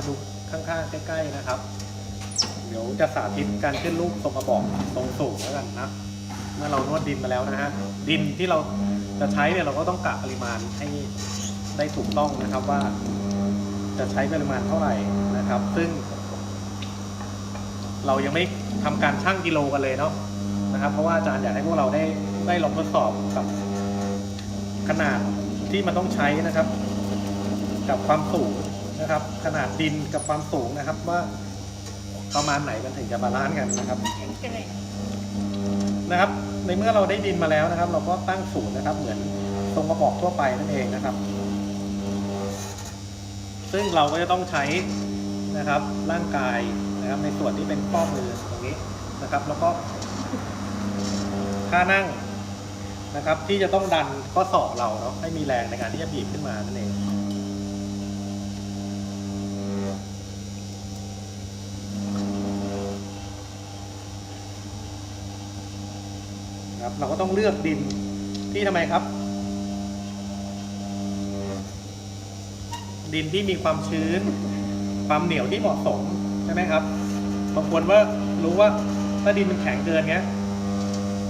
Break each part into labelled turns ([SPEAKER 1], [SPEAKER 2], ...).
[SPEAKER 1] าดูข้างๆ ใกล้ๆนะครับ เดี๋ยวจะสาธิตการขึ้นรูปทรงกระบอกทรงสูงแล้วกันนะเมื่อเรานวดดินมาแล้วนะฮะดินที่เราจะใช้เนี่ยเราก็ต้องกะปริมาณให้ได้ถูกต้องนะครับว่า จะใช้ปริมาณเท่าไหร่นะครับ ซึ่ง เรายังไม่ทำการชั่งกิโลกันเลยเนาะนะครับ เพราะว่าอาจารย์อยากให้พวกเราได้ได้ลองทดสอบกับขนาดที่มันต้องใช้นะครับ กับความสูง นะครับ ขนาดดินกับความสูงนะครับ ว่าประมาณไหนมันถึงจะบาลานซ์กันนะครับ
[SPEAKER 2] แข็งแกร่ง
[SPEAKER 1] นะครับ ในเมื่อเราได้ดินมาแล้วนะครับ เราก็ตั้งศูนย์นะครับ เหมือนตรงกระบอกทั่วไปนั่นเองนะครับ ซึ่งเราก็จะต้องใช้นะครับ ร่างกายนะครับ ในส่วนที่เป็นข้อมือตรงนี้นะครับ แล้วก็ท่านั่งนะครับ ที่จะต้องดันข้อศอกเราเนาะให้มีแรงในการที่จะบีบขึ้นมานั่นเอง นะครับ เราก็ต้องเลือกดินที่ทำไมครับ ดินที่มีความชื้น ความเหนียวที่เหมาะสมใช่ไหมครับบางคนว่ารู้ว่าถ้าดินมันแข็งเกินเงี้ย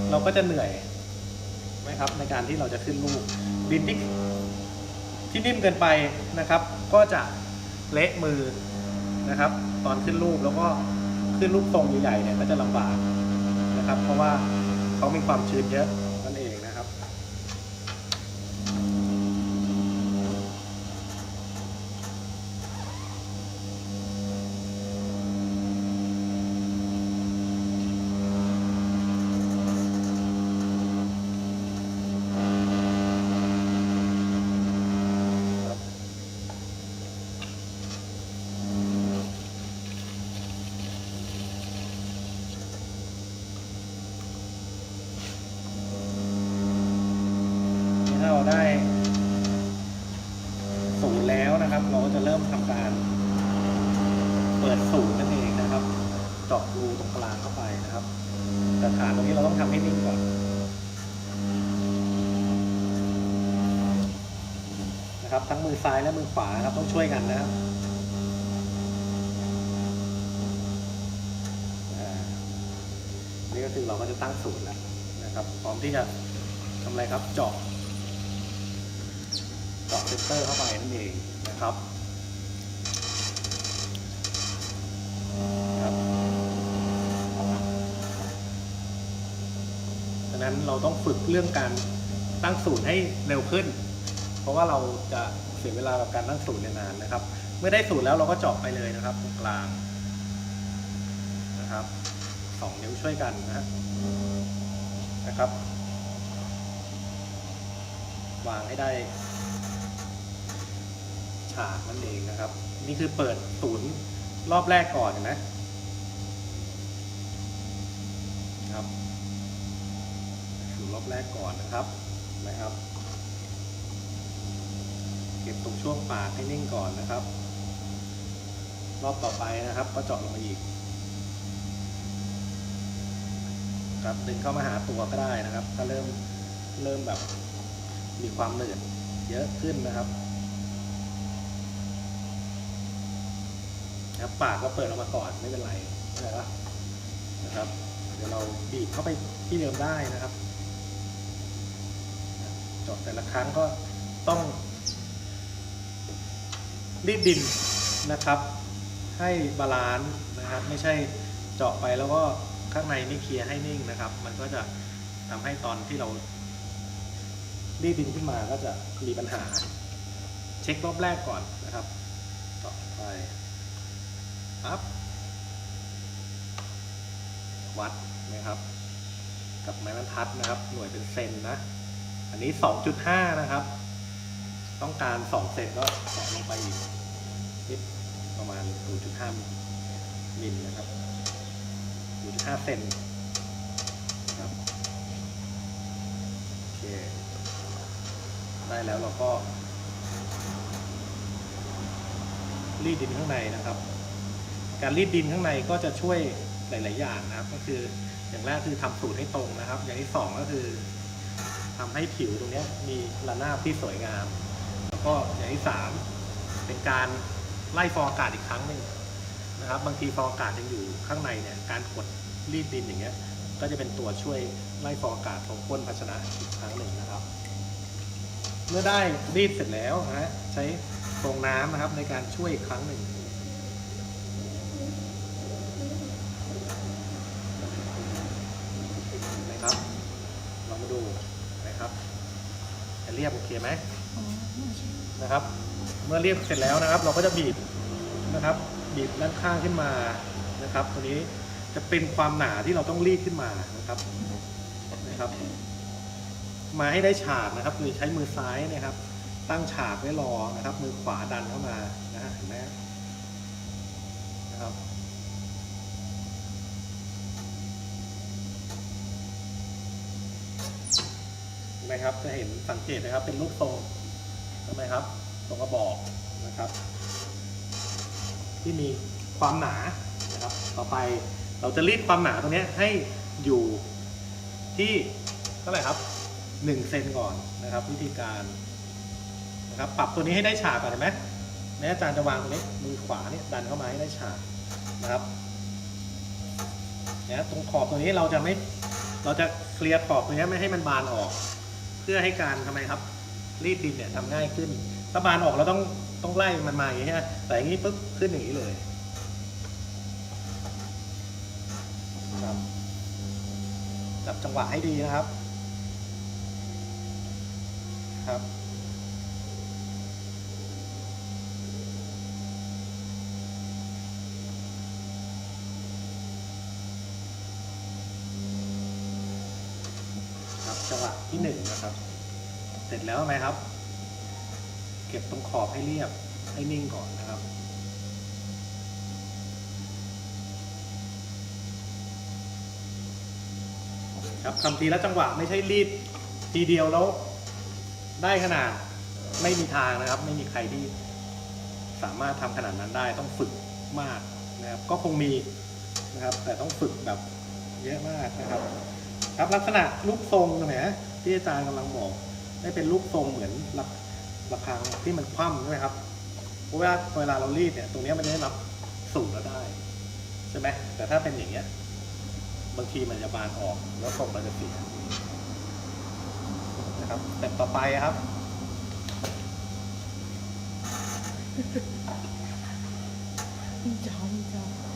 [SPEAKER 1] เราก็จะเหนื่อยไหมครับ ในการที่เราจะขึ้นลูก ดินที่ที่นิ่มเกินไปนะครับ ก็จะเละมือนะครับ ตอนขึ้นลูกแล้วก็ขึ้นลูกทรงใหญ่ๆเนี่ยก็จะลำบากนะครับ เพราะว่า เขามีความชื้นเยอะนั่นเองนะครับ ถ้าเราได้ศู นะครับ เราก็จะเริ่มทำการเปิดศูนย์นั่นเองนะครับเจาะรูตรงกลางเข้าไปนะครับ แต่ฐานตรงนี้เราต้องทำให้นิ่งก่อนนะครับ ทั้งมือซ้ายและมือขวาครับต้องช่วยกันนะครับนี่ก็คือเราก็จะตั้งศูนย์แล้วนะครับ พร้อมที่จะทำอะไรครับเจาะเจาะเซนเตอร์เข้าไปนั่นเอง นะครับดังนั้นเราต้องฝึกเรื่องการตั้งศูนย์ให้เร็วขึ้น เพราะว่าเราจะเสียเวลากับการตั้งศูนย์นานนะครับ เมื่อได้ศูนย์แล้วเราก็เจาะไปเลยนะครับตรงกลางนะครับสองนิ้วช่วยกันนะนะครับ วางให้ได้ากนั่นเองนะครับ นี่คือเปิดศูนย์รอบแรกก่อนเห็นไหมครับศูนย์รอบแรกก่อนนะครับนะครับ เก็บตรงช่วงปากให้นิ่งก่อนนะครับ รอบต่อไปนะครับ ก็เจาะลงมาอีกครับดึงเข้ามาหาตัวก็ได้นะครับ ถ้าเริ่มเริ่มแบบมีความเหนื่อยเยอะขึ้นนะครับ นะครับปากก็เปิดออกมาก่อนไม่เป็นไรนะครับนะครับ เดี๋ยวเราบีบเข้าไปที่เดิมได้นะครับเจาะแต่ละครั้งก็ต้องรีดดินนะครับ ให้บาลานซ์นะครับ ไม่ใช่เจาะไปแล้วก็ข้างในไม่เคลียร์ให้นิ่งนะครับ มันก็จะทำให้ตอนที่เรารีดดินขึ้นมาก็จะมีปัญหา เช็ครอบแรกก่อนนะครับ ต่อไป ปั๊บวัดนะครับ กับไม้บรรทัดนะครับ หน่วยเป็นเซนนะ อันนี้ 2.5 นะครับ ต้องการ 2 เซนก็แตะลงไปอีกนิดประมาณ 0.5 มิลนะครับ 0.5 เซนครับโอเค ได้แล้วเราก็รีดดินข้างในนะครับ การรีดดินข้างในก็จะช่วยหลาย ๆ อย่างนะครับ ก็คืออย่างแรกคือทำสูตรให้ตรงนะครับ อย่างที่สองก็คือทำให้ผิวตรงนี้มีระนาบที่สวยงาม แล้วก็อย่างที่สามเป็นการไล่ฟองอากาศอีกครั้งหนึ่งนะครับ บางทีฟองอากาศยังอยู่ข้างในเนี่ยการกดรีดดินอย่างเงี้ยก็จะเป็นตัวช่วยไล่ฟองอากาศตรงก้นภาชนะอีกครั้งหนึ่งนะครับ เมื่อได้รีดเสร็จแล้วนะฮะใช้ฟองน้ำนะครับในการช่วยอีกครั้งหนึ่งนะครับลองมาดูนะครับจะ เรียบโอเคไหม
[SPEAKER 2] อ๋อไม่ใช่
[SPEAKER 1] นะครับ เมื่อเรียบเสร็จแล้วนะครับ เราก็จะบีบนะครับ บีบด้านข้างขึ้นมานะครับ ตัวนี้จะเป็นความหนาที่เราต้องรีดขึ้นมานะครับนะครับ มาให้ได้ฉากนะครับคือใช้มือซ้ายนะครับ ตั้งฉากไว้รอนะครับ มือขวาดันเข้ามานะฮะเห็นไหมนะครับ เห็ นไหมครับ จะเห็นสังเกตนะครับ เป็นรูปทรงใช่ไหมครับตรงกระบอกนะครับ ที่มีความหนานะครับ ต่อไปเราจะรีดความหนาตรงนี้ให้อยู่ที่เท่าไหร่ครับหนึ่งเซนก่อนนะครับ วิธีการนะครับ ปรับตัวนี้ให้ได้ฉากก่อนเห็นไหมแม้อาจารย์จะวางตรงนี้มือขวาเนี่ยดันเข้ามาให้ได้ฉากนะครับเนี่ยตรงขอบตรงนี้เราจะไม่เราจะเคลียร์ขอบตรงนี้ไม่ให้มันบานออก พื่อให้การทำไมครับรีดดินเนี่ยทำง่ายขึ้นถ้าบานออกเราต้องต้องไล่มันมาอย่างนี้ฮะแต่อย่างนี้ปุ๊บขึ้นอย่างนี้เลยครับจับจังหวะให้ดีนะครับครับ ครับจังหวะ ที่หนึ่งนะครับ เสร็จแล้วไหมครับ เก็บตรงขอบให้เรียบให้นิ่งก่อนนะครับ ครับทำทีละจังหวะไม่ใช่รีดทีเดียวแล้วได้ขนาดไม่มีทางนะครับ ไม่มีใครที่สามารถทำขนาดนั้นได้ต้องฝึกมากนะครับ ก็คงมีนะครับ แต่ต้องฝึกแบบเยอะมากนะครับ ครับลักษณะรูปทรงนะ ที่อาจารย์กำลังบอกได้เป็นรูปทรงเหมือนระระฆังที่มันคว่ำใช่ไหมครับเพราะว่าเวลาเรารีดเนี่ยตรงนี้มันจะได้รับสูงแล้วได้ใช่ไหมแต่ถ้าเป็นอย่างเงี้ยบางทีมันจะบานออกแล้วทรงมันจะเสียนะครับแต่ต่อไปครับ
[SPEAKER 2] มีจอมีจอ
[SPEAKER 1] ต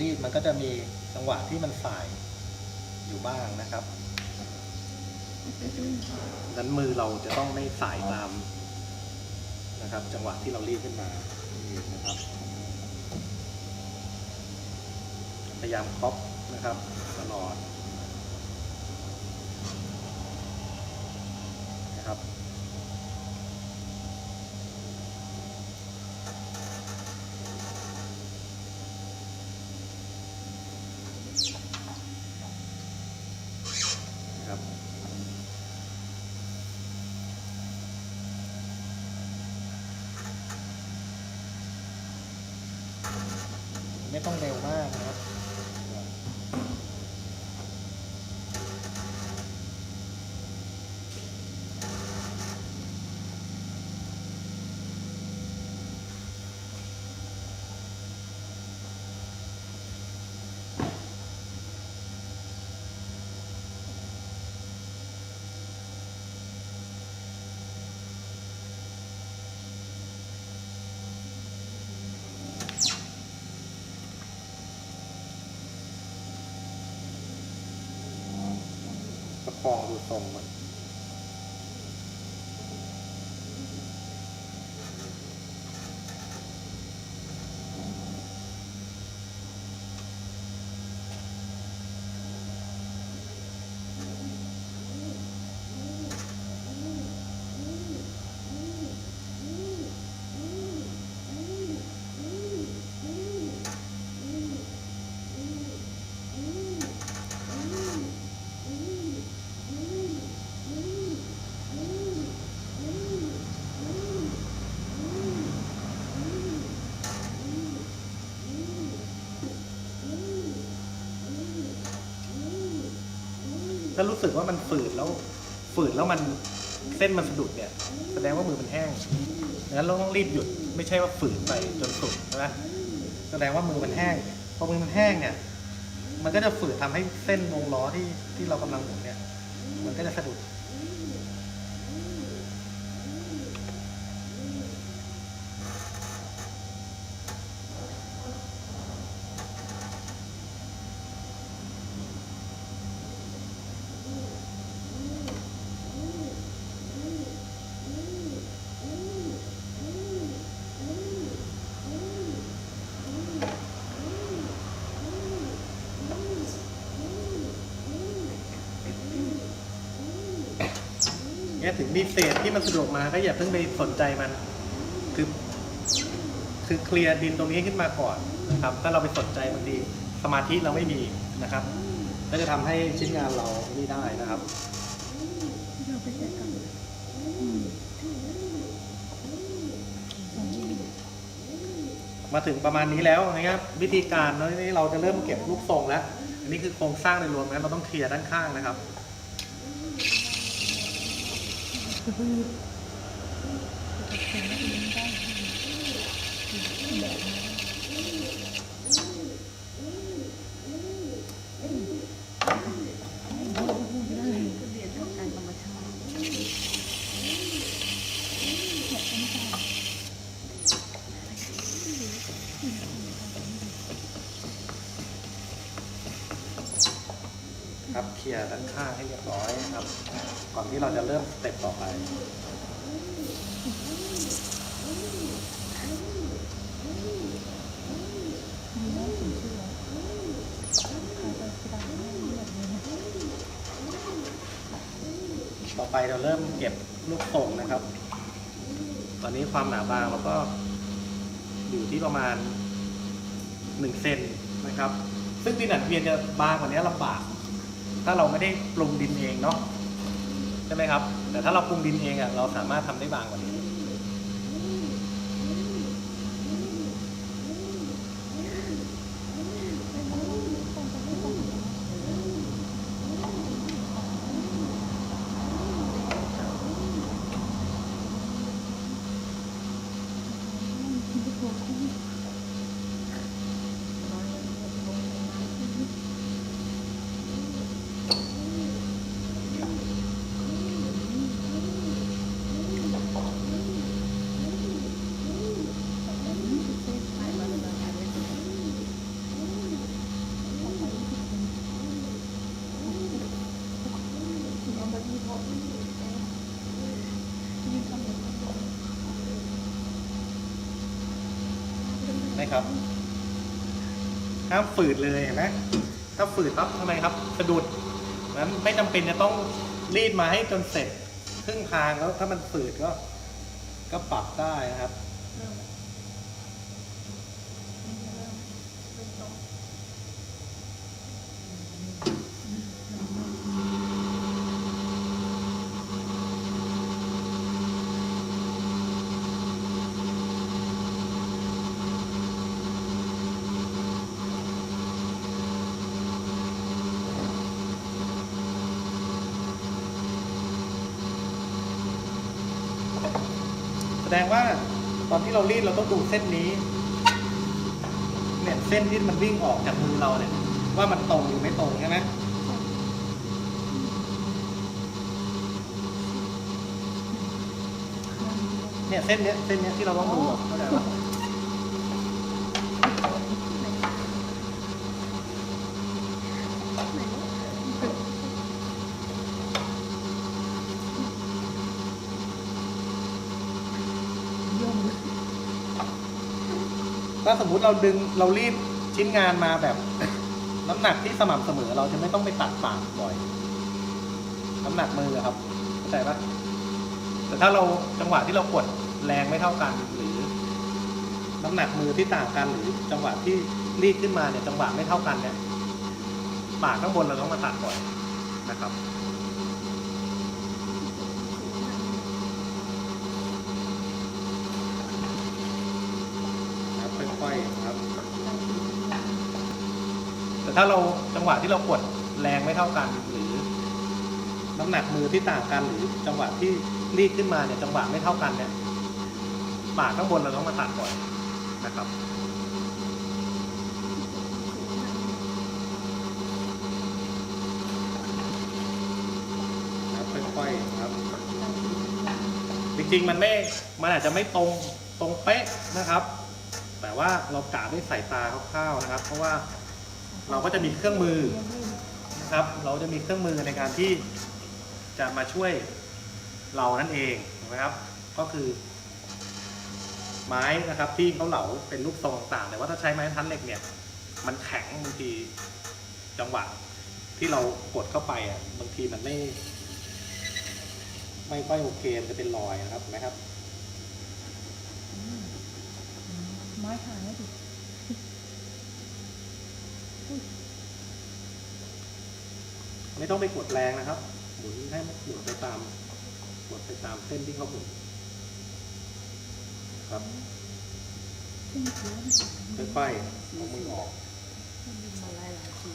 [SPEAKER 1] รีดมันก็จะมีจังหวะที่มันสายอยู่บ้างนะครับนั้นมือเราจะต้องไม่สายตามนะครับ จังหวะที่เรารีดขึ้นมานะครับ พยายามครอบนะครับตลอดนะครับ ไม่ต้องเร็วมากนะครับ ประคองดูทรง ถ้ารู้สึกว่ามันฝืดแล้วฝืดแล้วมันเส้นมันสะดุดเนี่ย แสดงว่ามือมันแห้งงั้นเราต้องรีบหยุดไม่ใช่ว่าฝืนไปจนสุดใช่ไหมแสดงว่ามือมันแห้งพอมือมันแห้งเนี่ย มันก็จะฝืดทำให้เส้นวงล้อที่ที่เรากำลังหมุนเนี่ย มันก็จะสะดุด เนี่ยถึงมีเศษที่มันสะดวกมาก็อย่าเพิ่งไปสนใจมัน คือ คือเคลียร์ดินตรงนี้ขึ้นมาก่อนนะครับ ถ้าเราไปสนใจบางทีสมาธิเราไม่มีนะครับก็จะทำให้ชิ้นงานเรานี่ได้นะครับ
[SPEAKER 2] มา
[SPEAKER 1] ถึงประมาณนี้แล้วนะครับ วิธีการนี่เราจะเริ่มเก็บรูปทรงแล้ว อันนี้คือโครงสร้างโดยรวมนะเราต้องเคลียร์ด้านข้างนะครับ
[SPEAKER 2] คือเพิ่งจะพูด
[SPEAKER 1] ครับเคลียร์ด้านข้างให้เรียบร้อยครับ ก่อนที่เราจะเริ่มสเต็ปต่อไป ต่อไปเราเริ่มเก็บลูกโป่งนะครับ ตอนนี้ความหนาบางเราก็อยู่ที่ประมาณหนึ่งเซนนะครับ ซึ่งดินอัดเวียนจะบางกว่านี้ลำบาก ถ้าเราไม่ได้ปรุงดินเองเนาะ ใช่ไหมครับ แต่ถ้าเราปรุงดินเองอะเราสามารถทำได้บางกว่านี้ ครับ ห้ามฝืดเลยเห็นไหมถ้าฝืดปั๊บทำไมครับสะดุดนั้นไม่จำเป็นจะต้องรีดมาให้จนเสร็จครึ่งทางแล้วถ้ามันฝืดก็ ก็ปรับได้นะครับ งว่า ตอนที่เรารีดเราต้องดูเส้นนี้ เนี่ยเส้นที่มันวิ่งออกจากมือเราเนี่ย ว่ามันตรงหรือไม่ตรงใช่ไหมเนี่ยเส้นเนี้ยเส้นเนี้ยที่เราต้องดูเข้าใจปะ ถ้าสมมุติเราดึงเรารีดชิ้นงานมาแบบ น้ำหนักที่สม่ำเสมอเราจะไม่ต้องไปตัดปากบ่อย น้ำหนักมือครับเข้าใจปะแต่ถ้าเราจังหวะที่เรากดแรงไม่เท่ากันหรือ น้ำหนักมือที่ต่างกันหรือจังหวะที่รีดขึ้นมาเนี่ยจังหวะไม่เท่ากันเนี่ยปากข้างบนเราต้องมาตัดบ่อยนะครับค่อยๆครับ แต่ ถ้าเราจังหวะที่เรากดแรงไม่เท่ากัน หรือ น้ำหนักมือที่ต่างกันหรือจังหวะที่รีดขึ้นมาเนี่ยจังหวะไม่เท่ากันเนี่ยปากข้างบนเราต้องมาตัดก่อนนะครับค่อยๆครับ จริงๆมันไม่มันอาจจะไม่ตรงตรงเป๊ะนะครับ แต่ว่าเรากะด้วยสายตาคร่าวๆนะครับ เพราะว่า เราก็จะมีเครื่องมือนะครับ เราจะมีเครื่องมือในการที่จะมาช่วยเรานั่นเองถูกไหมครับ ก็คือ ไม้นะครับที่เขาเหลาเป็นรูปทรงต่างๆแต่ว่าถ้าใช้ไม้ทันเหล็กเนี่ย มันแข็งบางทีจังหวะที่เรากดเข้าไปอะบางทีมันไม่ ไม่ค่อยโอเคมันจะเป็นรอยนะครับเห็นไหมครับ
[SPEAKER 2] ไม้หายแล้วดิ
[SPEAKER 1] ไม่ต้องไปกดแรงนะครับ หมุนให้มันหมุนไปตามหมุนไปตามเส้นที่เขาหมุนครับ
[SPEAKER 2] ขึ้นเขียวนี่
[SPEAKER 1] ค่อยๆเอามือออก
[SPEAKER 3] มาหลายหลายที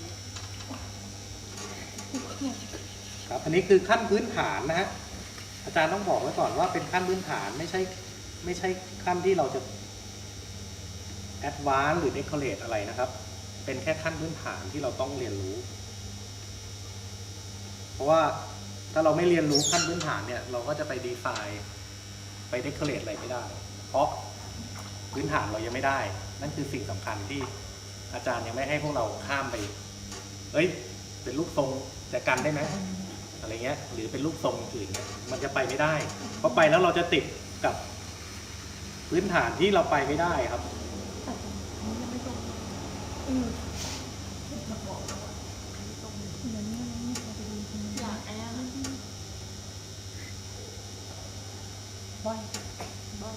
[SPEAKER 1] ครับอันนี้คือขั้นพื้นฐานนะฮะอาจารย์ต้องบอกไว้ก่อนว่าเป็นขั้นพื้นฐานไม่ใช่ไม่ใช่ขั้นที่เราจะแอดวานซ์หรือเดคอเรทอะไรนะครับ เป็นแค่ขั้นพื้นฐานที่เราต้องเรียนรู้ เพราะว่าถ้าเราไม่เรียนรู้ขั้นพื้นฐานเนี่ย เราก็จะไปดีไซน์ไปเดคอเรทอะไรไม่ได้ เพราะพื้นฐานเรายังไม่ได้ นั่นคือสิ่งสำคัญที่อาจารย์ยังไม่ให้พวกเราข้ามไป เอ้ย เป็นรูปทรงจะกันได้ไหมอะไรเงี้ย หรือเป็นรูปทรงอื่นเนี่ยมันจะไปไม่ได้ เพราะไปแล้วเราจะติดกับพื้นฐานที่เราไปไม่ได้ครับ
[SPEAKER 2] อันนี้ยังไม่ตรงเออมาบอกแล้วว่าตรงเดี๋ยวนี้มันไม่พอดีจริงๆ
[SPEAKER 3] อยากแอร์
[SPEAKER 2] บ่ อย
[SPEAKER 3] บ้าง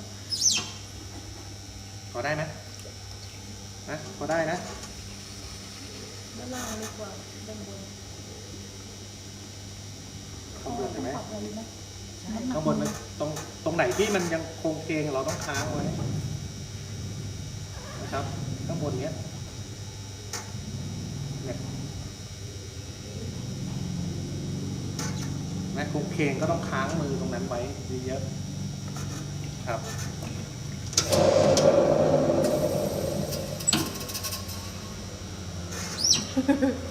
[SPEAKER 1] พอได้ไหมนะพอได้นะ
[SPEAKER 3] ด้านล่างเล็กกว่าด้านบน
[SPEAKER 1] ข้างบนใช่ไหม
[SPEAKER 2] ปรับอะไรไหม
[SPEAKER 1] ข้างบนมันตรงตรงไหนที่มันยังคงเคงเราต้องค้างไว้นะครับข้างบนเนี้ยเนี่ยนะคงเคงก็ต้องค้างมือตรงนั้นไว้เยอะๆ ครับ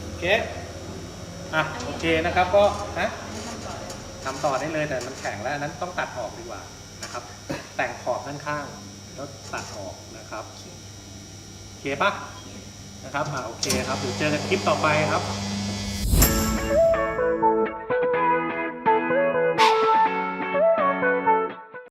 [SPEAKER 1] โอเคอะโอเคนะครับก็ฮะ
[SPEAKER 3] ทำต่อ
[SPEAKER 1] ได้เลยแต่มันแข็งแล้วนั้นต้องตัดออกดีกว่านะครับ แต่งขอบด้านข้างแล้วตัดออกนะครับโอเคปะนะครับอ่าโอเคครับเดี๋ยวเจอกันคลิปต่อไปครับ